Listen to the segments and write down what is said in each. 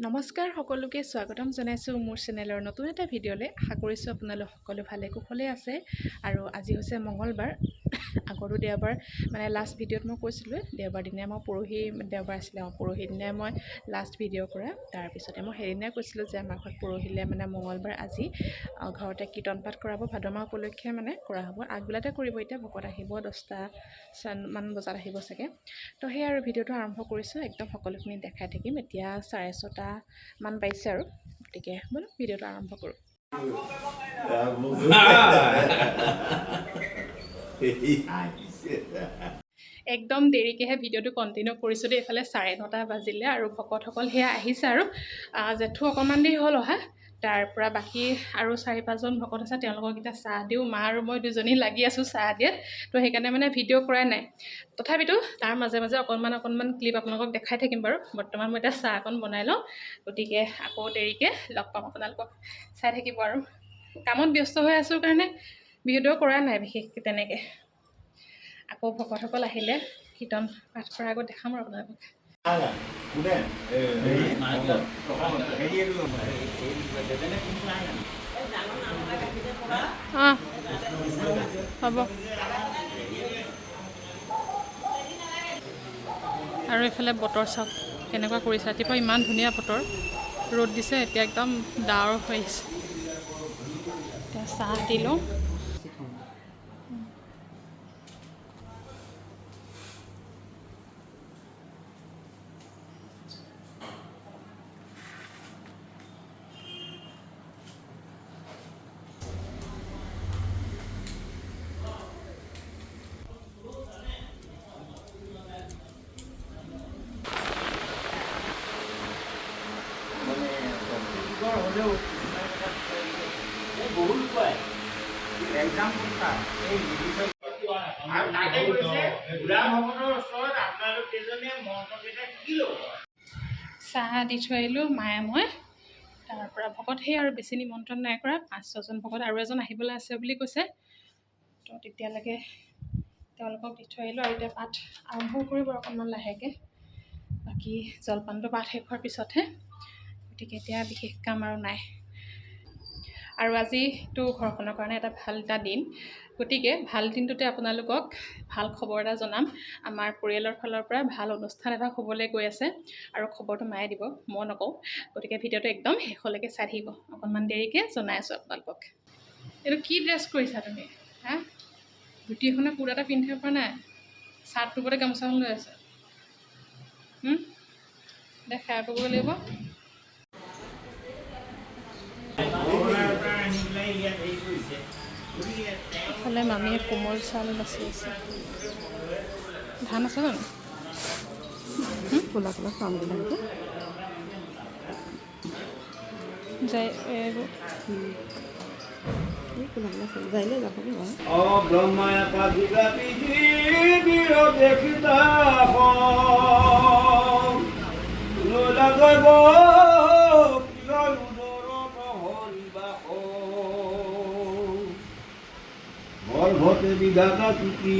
নমস্কাৰ সকলোকে স্বাগতম জনাইছোঁ মোৰ চেনেলৰ নতুন এটা ভিডিঅ'লৈ। আশা কৰিছোঁ আপোনালোক সকলো ভালে কুশলে আছে আৰু আজি হৈছে মঙলবাৰ আগতো দেওবাৰ মানে লাষ্ট ভিডিঅ'ত মই কৈছিলোঁ দেওবাৰ দিনাই মই পৰহি দেওবাৰ আছিলে অঁ পৰহি দিনাই মই লাষ্ট ভিডিঅ' কৰা। তাৰপিছতে মই সেইদিনাই কৈছিলোঁ যে আমাৰ ঘৰত পৰহিলৈ মানে মঙলবাৰ আজি ঘৰতে কীৰ্তন পাঠ কৰাব ভাদ মাহ উপলক্ষে মানে কৰা হ'ব। আগবেলাতে কৰিব এতিয়া ভকত আহিব দহটা মান বজাত আহিব চাগে। তো সেই আৰু ভিডিঅ'টো আৰম্ভ কৰিছোঁ একদম সকলোখিনি দেখাই থাকিম। এতিয়া চাৰে ছটা মান পাইছে আৰু গতিকে বোলো ভিডিঅ'টো আৰম্ভ কৰোঁ। একদম দেৰিকৈহে ভিডিঅ'টো কণ্টিনিউ কৰিছোঁ দেই এইফালে চাৰে নটা বাজিলে আৰু ভকতসকল সেয়া আহিছে আৰু জেঠু অকণমান দেৰি হ'ল অহা তাৰ পৰা বাকী আৰু চাৰি পাঁচজন ভকত আছে তেওঁলোকক এতিয়া চাহ দিওঁ মা আৰু মই দুজনী লাগি আছোঁ চাহ দিয়াত তো সেইকাৰণে মানে ভিডিঅ' কৰাই নাই। তথাপিতো তাৰ মাজে মাজে অকণমান অকণমান ক্লিপ আপোনালোকক দেখাই থাকিম বাৰু বৰ্তমান মই এতিয়া চাহ অকণ বনাই লওঁ গতিকে আকৌ দেৰিকৈ লগ পাম আপোনালোকক চাই থাকিব আৰু। কামত ব্যস্ত হৈ আছোঁ কাৰণে ভিডিঅ' কৰা নাই বিশেষকৈ তেনেকৈ। আকৌ ভকতসকল আহিলে কীৰ্তন পাঠ কৰাৰ আগত দেখাম আৰু আপোনালোকক। হ'ব। আৰু এইফালে বতৰ চাওক কেনেকুৱা কৰিছে। ৰাতিপুৱা ইমান ধুনীয়া বতৰ ৰ'দ দিছে এতিয়া একদম ডাৱৰ হৈ আহিছে। এতিয়া চাহ দি লওঁ চাহ দি থৈ আহিলোঁ মায়ে মই। তাৰ পৰা ভকত সেই আৰু বেছি নিমন্ত্ৰণ নাই কৰা পাঁচ ছজন ভকত আৰু এজন আহিবলৈ আছে বুলি কৈছে। তো তেতিয়ালৈকে তেওঁলোকক দি থৈ আহিলোঁ আৰু এতিয়া পাঠ আৰম্ভ কৰিব অকণমান লাহেকৈ। বাকী জলপানটো পাঠ শেষ হোৱাৰ পিছতহে গতিকে এতিয়া বিশেষ কাম আৰু নাই। আৰু আজিতো ঘৰখনৰ কাৰণে এটা ভাল এটা দিন। গতিকে ভাল দিনটোতে আপোনালোকক ভাল খবৰ এটা জনাম। আমাৰ পৰিয়ালৰ ফালৰ পৰা ভাল অনুষ্ঠান এটা হ'বলৈ গৈ আছে আৰু খবৰটো মায়ে দিব মই নকওঁ। গতিকে ভিডিঅ'টো একদম শেষলৈকে চাই থাকিব। অকণমান দেৰিকৈ জনাই আছোঁ আপোনালোকক। এইটো কি ড্ৰেছ কৰিছা তুমি? হা? ধুতি এখনে কোট এটা পিন্ধিব পৰা নাই? চাৰ্টটোৰ ওপৰতে গামোচাখন লৈ আছে। হুম? দে সেৱা কৰিব লাগিব ঘৰৰ পৰা আনি পেলাই ইয়াত হেৰি কৰিছে গতিকে তেওঁ ইফালে মামীয়ে কোমল চাউল বাচি আছে। ধান আছে জানো? ক'লা ক'লা চাউলবিলাকটো যাই এইবোৰ এই ক'লা ক'লা চাউল যাইলে যাবগৈ বাৰু? অব্ৰহ্মায় পাদিকা পৃথিৱীৰ দেখিতা ভট বিধাতা তুতি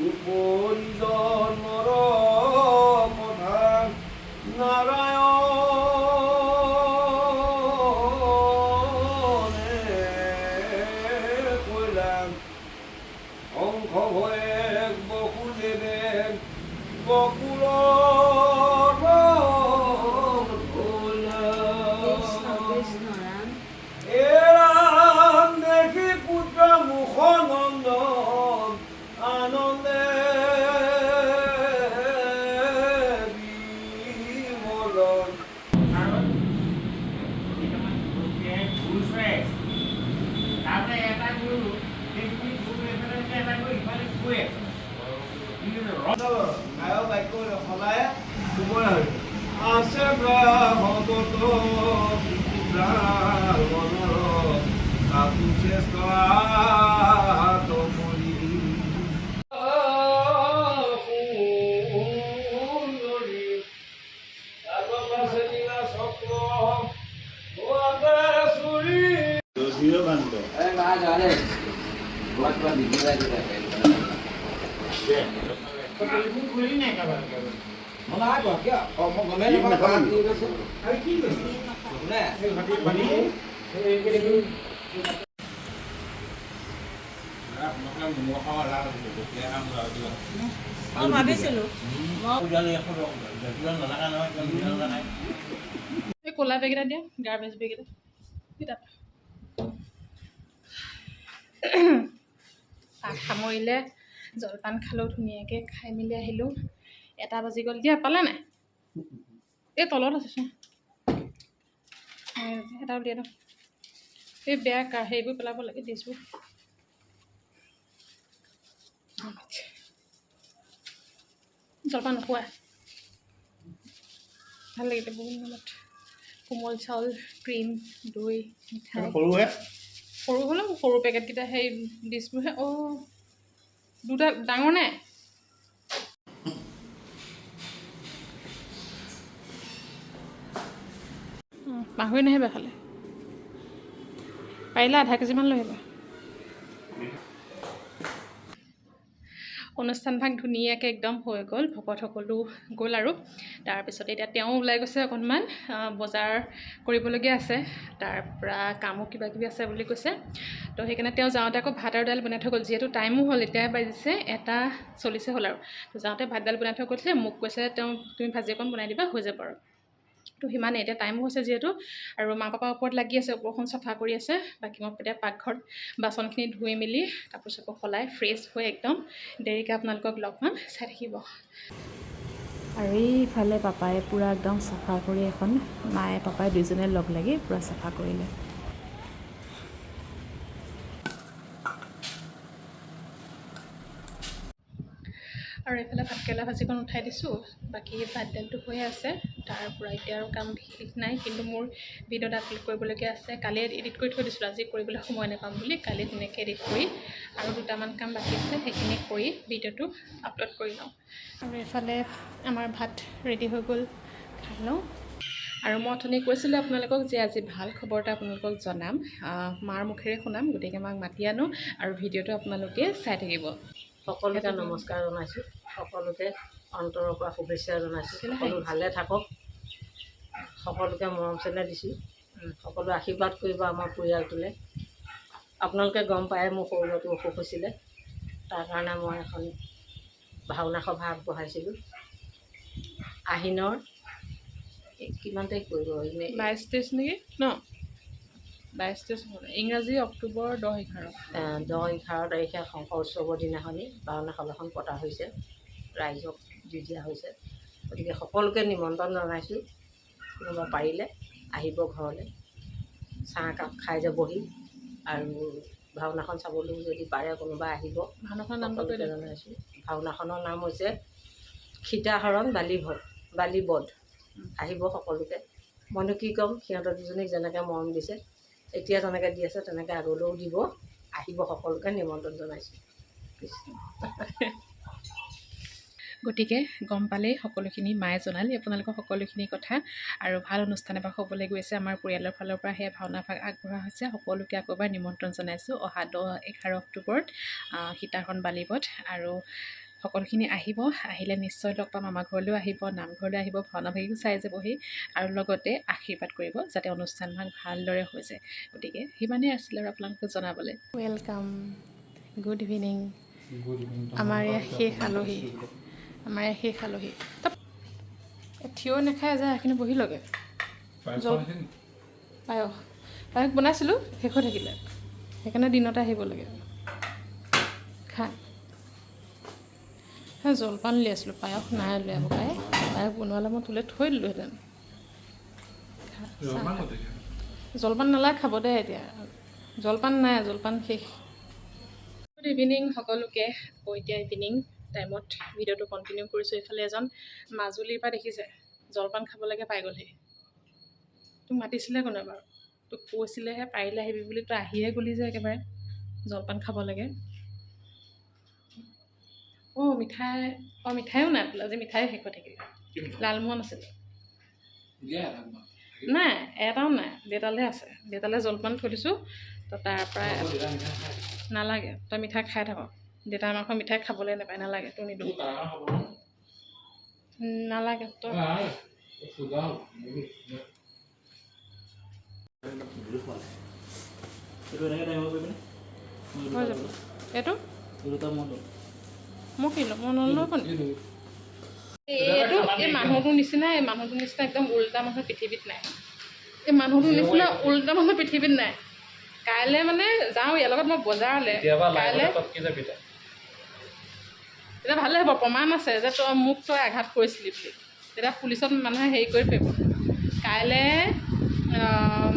উপরিজন কথা নারায়ণ আছে গায়ক বাক্য সদায় শুবই আৰু আছে ক'লা বেগ এটা দিয়া গাৰ্বেজ বেগ এটা। কিতাপ ভাত সামৰিলে জলপান খালোঁ ধুনীয়াকৈ খাই মেলি আহিলোঁ। এটা বাজি গ'ল দিয়া পালে নাই? এই তলত আছে চোন। এই এটা উলিয়াই দিওঁ এই বেয়া হেৰিবোৰ পেলাব লাগে ডিছবোৰ জলপান নোখোৱা। ভাল লাগিলে বহুত মনত কোমল চাউল ক্ৰীম দৈ মিঠাই। সৰু হ'লেও সৰু পেকেটকেইটা সেই ডিছবোৰহে অঁ। দুটা ডাঙৰ নাই অঁ, পাহৰি নাহিবা খালে। পাৰিলে আধা কেজিমান লৈ আহিবা। অনুষ্ঠান ভাগ ধুনীয়াকৈ একদম হৈ গ'ল ভকত সকলো গ'ল আৰু। তাৰপিছত এতিয়া তেওঁ ওলাই গৈছে অকণমান বজাৰ কৰিবলগীয়া আছে তাৰ পৰা কামো কিবা কিবি আছে বুলি কৈছে। তো সেইকাৰণে তেওঁ যাওঁতে আকৌ ভাত আৰু দাইল বনাই থৈ গ'ল যিহেতু টাইমো হ'ল এতিয়া বাজিছে এটা চল্লিছে হ'ল আৰু। যাওঁতে ভাত দাইল বনাই থৈ গৈছিলে মোক কৈছে তেওঁ তুমি ভাজি অকণ বনাই দিবা হৈ যাব আৰু। তো সিমানেই এতিয়া টাইমো হৈছে যিহেতু। আৰু মা পাপাৰ ওপৰত লাগি আছে ওপৰখন চাফা কৰি আছে। বাকী মই এতিয়া পাকঘৰত বাচনখিনি ধুই মেলি কাপোৰ চাপোৰ সলাই ফ্ৰেছ হৈ একদম দেৰিকৈ আপোনালোকক লগ পাম চাই থাকিব। আৰু এইফালে পাপাই পূৰা একদম চাফা কৰি এখন মায়ে পাপাই দুইজনে লগ লাগি পূৰা চাফা কৰিলে আৰু ভাজিখন উঠাই দিছোঁ। বাকী ভাত দাইলটো হৈয়ে আছে। তাৰ পৰা এতিয়া আৰু কাম বিশেষ নাই কিন্তু মোৰ ভিডিঅ'ত আপলোড কৰিবলগীয়া আছে। কালি এডিট কৰি থৈ দিছিলোঁ আজি কৰিবলৈ সময় নাপাম বুলি। কালি ধুনীয়াকৈ এডিট কৰি আৰু দুটামান কাম বাকী আছে সেইখিনি কৰি ভিডিঅ'টো আপলোড কৰি লওঁ। আৰু এইফালে আমাৰ ভাত ৰেডি হৈ গ'ল খাই লওঁ। আৰু মই অথনি কৈছিলোঁ আপোনালোকক যে আজি ভাল খবৰ এটা আপোনালোকক জনাম। মাৰ মুখেৰে শুনাম গতিকে মাক মাতি আনো আৰু ভিডিঅ'টো আপোনালোকে চাই থাকিব। সকলোকে নমস্কাৰ জনাইছোঁ। সকলোকে অন্তৰৰ পৰা শুভেচ্ছা জনাইছোঁ। সকলো ভালে থাকক। সকলোকে মৰম চেনেহ দিছোঁ। সকলো আশীৰ্বাদ কৰিব আমাৰ পৰিয়ালটোলৈ। আপোনালোকে গম পায় মোৰ সৰু ল'ৰাটো অসুখ হৈছিলে। তাৰ কাৰণে মই এখন ভাওনা সভা আগবঢ়াইছিলোঁ। আহিনৰ কিমান তাৰিখ পৰিব? বাইছ তেইছ নেকি? ন? বাইছ তেইছ ইংৰাজী অক্টোবৰ দহ এঘাৰ। দহ এঘাৰ তাৰিখে শংকৰ উৎসৱৰ দিনাখনি ভাওনা সভাখন পতা হৈছে। ৰাইজক দি দিয়া হৈছে। গতিকে সকলোকে নিমন্ত্ৰণ জনাইছোঁ। কোনোবা পাৰিলে আহিব ঘৰলৈ। চাহ একাপ খাই যাবহি। আৰু ভাওনাখন চাবলৈও যদি পাৰে কোনোবা আহিব। ভাওনাখনৰ নামটো কৈ সকলোকে দিয়ক জনাইছোঁ। ভাওনাখনৰ নাম হৈছে সীতাহৰণ বালিভদ বালিবধ আহিব সকলোকে। মইনো কি ক'ম? সিহঁতৰ দুজনীক যেনেকৈ মৰম দিছে এতিয়া যেনেকৈ দি আছে তেনেকৈ আগলৈও দিব। আহিব সকলোকে নিমন্ত্ৰণ জনাইছোঁ। গতিকে গম পালেই সকলোখিনি মায়ে জনালে আপোনালোকৰ সকলোখিনি কথা আৰু ভাল অনুষ্ঠান এভাগ হ'বলৈ গৈছে আমাৰ পৰিয়ালৰ ফালৰ পৰা সেই ভাওনা ভাগ আগবঢ়া হৈছে। সকলোকে আকৌ এবাৰ নিমন্ত্ৰণ জনাইছোঁ। অহা দহ এঘাৰ অক্টোবৰত সীতাখন বালিবত আৰু সকলোখিনি আহিব। আহিলে নিশ্চয় লগ পাম আমাৰ ঘৰলৈও আহিব নামঘৰলৈ আহিব ভাওনা ভাগিও চাই যাবহি আৰু লগতে আশীৰ্বাদ কৰিব যাতে অনুষ্ঠানভাগ ভালদৰে হৈ যায়। গতিকে সিমানেই আছিলে আৰু আপোনালোকক জনাবলৈ। ৱেলকাম গুড ইভিনিং আমাৰ এয়া শেষ আলহী। আমাৰ তপ- এ থিয় নাখায় যে সেইখিনি বহি লগে। পায়স পায়স। বনাইছিলোঁ শেষ হৈ থাকিলে। সেইকাৰণে দিনতে আহিব লাগে। খা। সেই জলপান উলিয়াইছিলোঁ পায়স নাই উলিয়াব পায়। পায়স বনোৱালে মই তোলে থৈ দিলোঁহেঁতেন। জলপান নালাগে খাব দে এতিয়া। জলপান নাই জলপান শেষ। গুড ইভিনিং সকলোকে। আকৌ এতিয়া ইভিনিং টাইমত ভিডিঅ'টো কণ্টিনিউ কৰিছোঁ এইফালে এজন মাজুলীৰ পৰা দেখিছে জলপান খাব লাগে পাই গ'লহি। তোক মাতিছিলে কোনে বাৰু? তোক কৈছিলেহে পাৰিলে আহিবি বুলি তই আহিয়ে গ'লি যে একেবাৰে জলপান খাব লাগে। অঁ মিঠাই অঁ মিঠাইও নাই বোলে আজি মিঠাই শেষ হৈ থাকিলে। লালমোহন আছিলে। নাই এটাও নাই দেউতালৈহে আছে। দেউতালৈ জলপান থৈ দিছোঁ তো তাৰ পৰা নালাগে তই মিঠাই খাই থাক। দেউতা মাংস মিঠাই খাবলৈ নাপায় নালাগে তোৰ নিদিওঁ। নালাগে তই এইটো মোক কি ল'ম? মই নল'ব এইটো এই মানুহটোৰ নিচিনা এই মানুহটোৰ নিচিনা একদম উল্টা মানুহ পৃথিৱীত নাই। এই মানুহটোৰ নিচিনা উল্টা মানুহ পৃথিৱীত নাই। কাইলৈ মানে যাওঁ ইয়াৰ লগত মই বজাৰলৈ। কাইলৈ তেতিয়া ভালে হ'ব প্ৰমাণ আছে যে তই মোক তই আঘাত কৰিছিলি বুলি। তেতিয়া পুলিচত মানুহে হেৰি কৰি পাৰিব কাইলৈ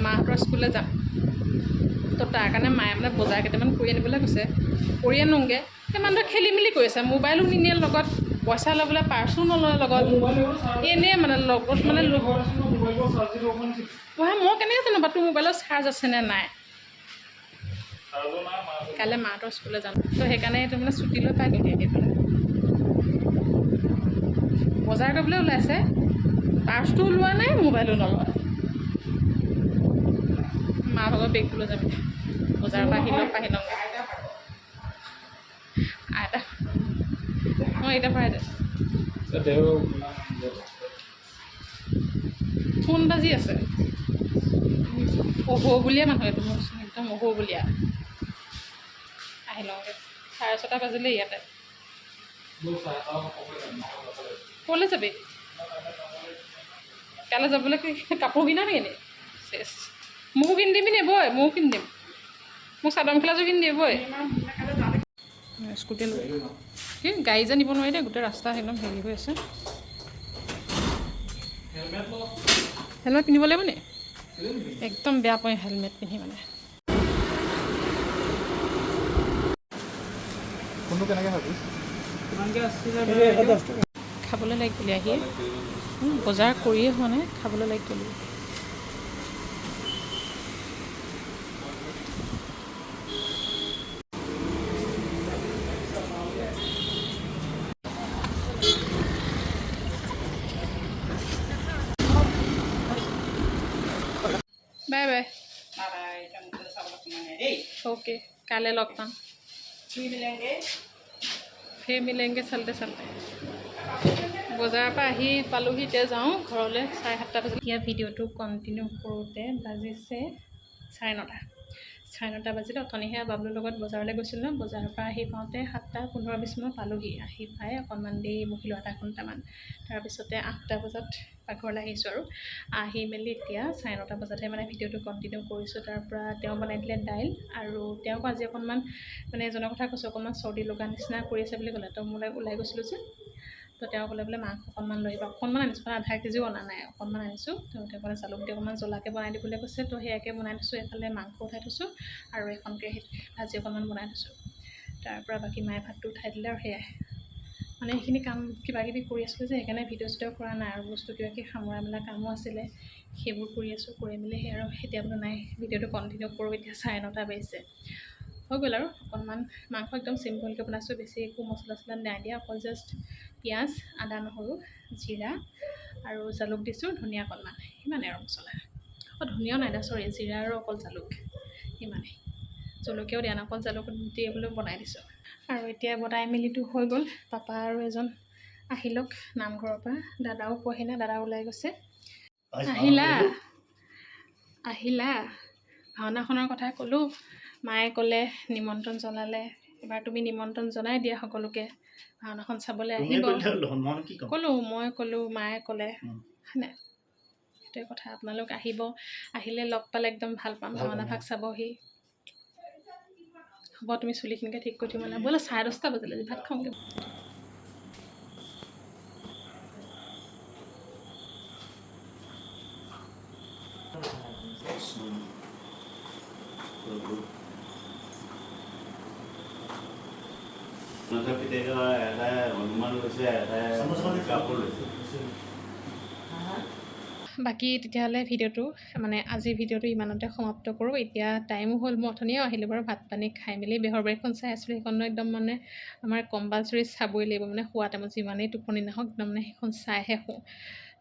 মাহঁতৰ স্কুললৈ যাম। তো তাৰ কাৰণে মায়ে মানে বজাৰ কেইটামান কৰি আনিবলৈ কৈছে। কৰি আনোগৈ। সেই মানুহটোৱে খেলি মেলি কৰিছে মোবাইলো নিনিয়ে লগত। পইচা ল'বলৈ পাৰ্চো নলয় লগত। এনেই মানে লগত মানে ল- মই কেনেকৈ জানো বাৰু তোৰ মোবাইলত চাৰ্জ আছেনে নাই? কাইলৈ মাহঁতৰ স্কুললৈ যাম। তো সেইকাৰণে এইটো মানে ছুটি লৈ পাই গ'লি বজাৰ কৰিবলৈ ওলাইছে। পাৰ্চটো ওলোৱা নাই মোবাইলো নলয়। মা ভাগৰ বেগটো লৈ যাবি। বজাৰৰ পৰা আহি লওক আহি লওক আইতা মই এতিয়া ফোন বাজি আছে। অহৌ বুলিয়ে মানুহ এইটো মোৰ একদম অহৌ বুলিয়া। আহি লওঁগৈ। চাৰে ছটা বাজিলে ইয়াতে। ক'লৈ যাবি। কাইলৈ যাবলৈ কি কাপোৰ কিনা নেকি এনেই চেচ মোকো কিনি দিবি নে বৈ ময়ো কিনি দিম। মোক চাদৰ মেখেলাযোৰ কিনি দিয়ে বৈ স্কুটি লৈ কি গাড়ী যে নিব নোৱাৰি দেই গোটেই ৰাস্তা একদম হেৰি হৈ আছে। হেলমেট পিন্ধিব লাগিব নি? একদম বেয়া পাওঁ হেলমেট পিন্ধি মানে। খাবলৈ লাগিলে আহি উম, বজাৰ কৰিয়ে হোৱা নাই খাবলৈ লাগিলে বাই বাই ओके काले लग पाम फिर मिलेंगे चलते चलते বজাৰৰ পৰা আহি পালোহি এতিয়া যাওঁ ঘৰলৈ চাৰে সাতটা বাজি এতিয়া ভিডিঅ'টো কণ্টিনিউ কৰোঁতে বাজিছে চাৰে নটা। চাৰে নটা বাজিলে অথনিহে বাবলুৰ লগত বজাৰলৈ গৈছিলোঁ ন বজাৰৰ পৰা আহি পাওঁতে সাতটা পোন্ধৰ বিছ মানত পালোহি। আহি পাই অকণমান দেৰি বহিলোঁ আধা ঘণ্টামান। তাৰপিছতে আঠটা বজাত পাকঘৰলৈ আহিছোঁ আৰু। আহি মেলি এতিয়া চাৰে নটা বজাতহে মানে ভিডিঅ'টো কণ্টিনিউ কৰিছোঁ। তাৰ পৰা তেওঁ বনাই দিলে দাইল আৰু তেওঁকো আজি অকণমান মানে এজনৰ কথা কৈছোঁ অকণমান চৰ্দি লগা নিচিনা কৰি আছে বুলি ক'লে। তো মোলৈ ওলাই গৈছিলোঁ যে। তো তেওঁ ক'লে বোলে মাংস অকণমান লৈ আহিবা। অকণমান আনিছোঁ মানে আধা কেজিও অনা নাই অকণমান আনিছোঁ। তো তেওঁ ক'লে জালুক দি অকণমান জ্বলাকৈ বনাই দিবলৈ কৈছে। তো সেয়াকৈ বনাই থৈছোঁ এইফালে মাংস উঠাই থৈছোঁ আৰু এখন কেৰাহীত ভাজি অকণমান বনাই থৈছোঁ। তাৰ পৰা বাকী মায়ে ভাতটো উঠাই দিলে আৰু সেয়াই। মানে সেইখিনি কাম কিবা কিবি কৰি আছিলোঁ যে সেইকাৰণে ভিডিঅ' চিডিঅ' কৰা নাই আৰু বস্তু কিবা কিবি সামৰা মেলা কামো আছিলে সেইবোৰ কৰি আছোঁ কৰি মেলি সেই আৰু এতিয়া বোলো নাই ভিডিঅ'টো কণ্টিনিউ কৰোঁ এতিয়া চাৰে নটা বাজিছে। হৈ গ'ল আৰু অকণমান মাংস একদম চিম্পলকৈ বনাইছোঁ বেছি একো মছলা চছলা নাই দিয়া অকল জাষ্ট পিঁয়াজ আদা নহৰু জিৰা আৰু জালুক দিছোঁ ধনিয়া অকণমান সিমানেই আৰু মছলা। অঁ ধনিয়াও নাই দিয়া চৰি জিৰা আৰু অকল জালুক সিমানেই। জলকীয়াও দিয়া নাই অকল জালুক দি বোলো বনাই দিছোঁ। আৰু এতিয়া বনাই মেলিতো হৈ গ'ল পাপা আৰু এজন আহি লওক নামঘৰৰ পৰা দাদাও পোৱাহি নাই দাদা ওলাই গৈছে। আহিলা? আহিলা? ভাওনাখনৰ কথা ক'লোঁ মায়ে ক'লে নিমন্ত্ৰণ জনালে। এবাৰ তুমি নিমন্ত্ৰণ জনাই দিয়া সকলোকে। ভাওনাখন চাবলৈ আহিব। ক'লোঁ মই ক'লোঁ মায়ে ক'লে। হয়নে সেইটোৱে কথা আপোনালোক আহিব। আহিলে লগ পালে একদম ভাল পাম ভাওনা। ভাগ চাবহি। হ'ব তুমি চুলিখিনিকে ঠিক কৰি দিব মানে ব'লা চাৰে দহটা বাজিলে আজি ভাত খাওঁগৈ বাকী তেতিয়াহ'লে ভিডিঅ'টো মানে আজিৰ ভিডিঅ'টো ইমানতে সমাপ্ত কৰোঁ। এতিয়া টাইমো হ'ল মই অথনিও আহিলোঁ বাৰু ভাত পানী খাই মেলি বেহৰবাৰীখন চাই আছিলোঁ সেইখনো একদম মানে আমাৰ কম্পালচৰি চাবই লাগিব মানে শোৱা টাইমত যিমানেই টোপনি নাহওক একদম মানে সেইখন চাইহে শুওঁ।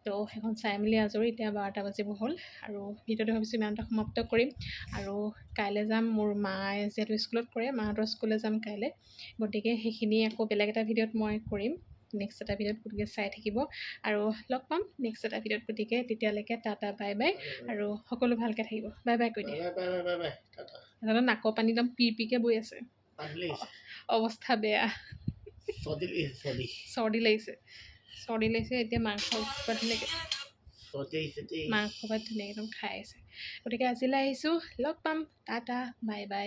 তো সেইখন চাই মেলি আজৰি এতিয়া বাৰটা বাজিব হ'ল আৰু ভিডিঅ'টো ভাবিছোঁ ইমানতে সমাপ্ত কৰিম। আৰু কাইলৈ যাম মোৰ মায়ে যিহেতু স্কুলত কৰে মাহঁতৰ স্কুললৈ যাম কাইলৈ। গতিকে সেইখিনি আকৌ বেলেগ এটা ভিডিঅ'ত মই কৰিম। নেক্সট এটা ভিডিঅ'ত গতিকে চাই থাকিব। আৰু লগ পাম নেক্সট এটা ভিডিঅ'ত গতিকে তেতিয়ালৈকে টাটা বাই বাই। আৰু সকলো ভালকৈ থাকিব। বাই বাই কৈ দিয়ে। সিহঁতৰ নাকৰ পানী একদম পি পিকৈ বৈ আছে। অৱস্থা বেয়া। চৰ্দি লাগিছে। চৰ্দি লাগিছে এতিয়া মাংস ধুনীয়াকৈ মাংস ভাত ধুনীয়াকৈ একদম খাই আছে। গতিকে আজিলৈ আহিছোঁ লগ পাম টাটা বাই বাই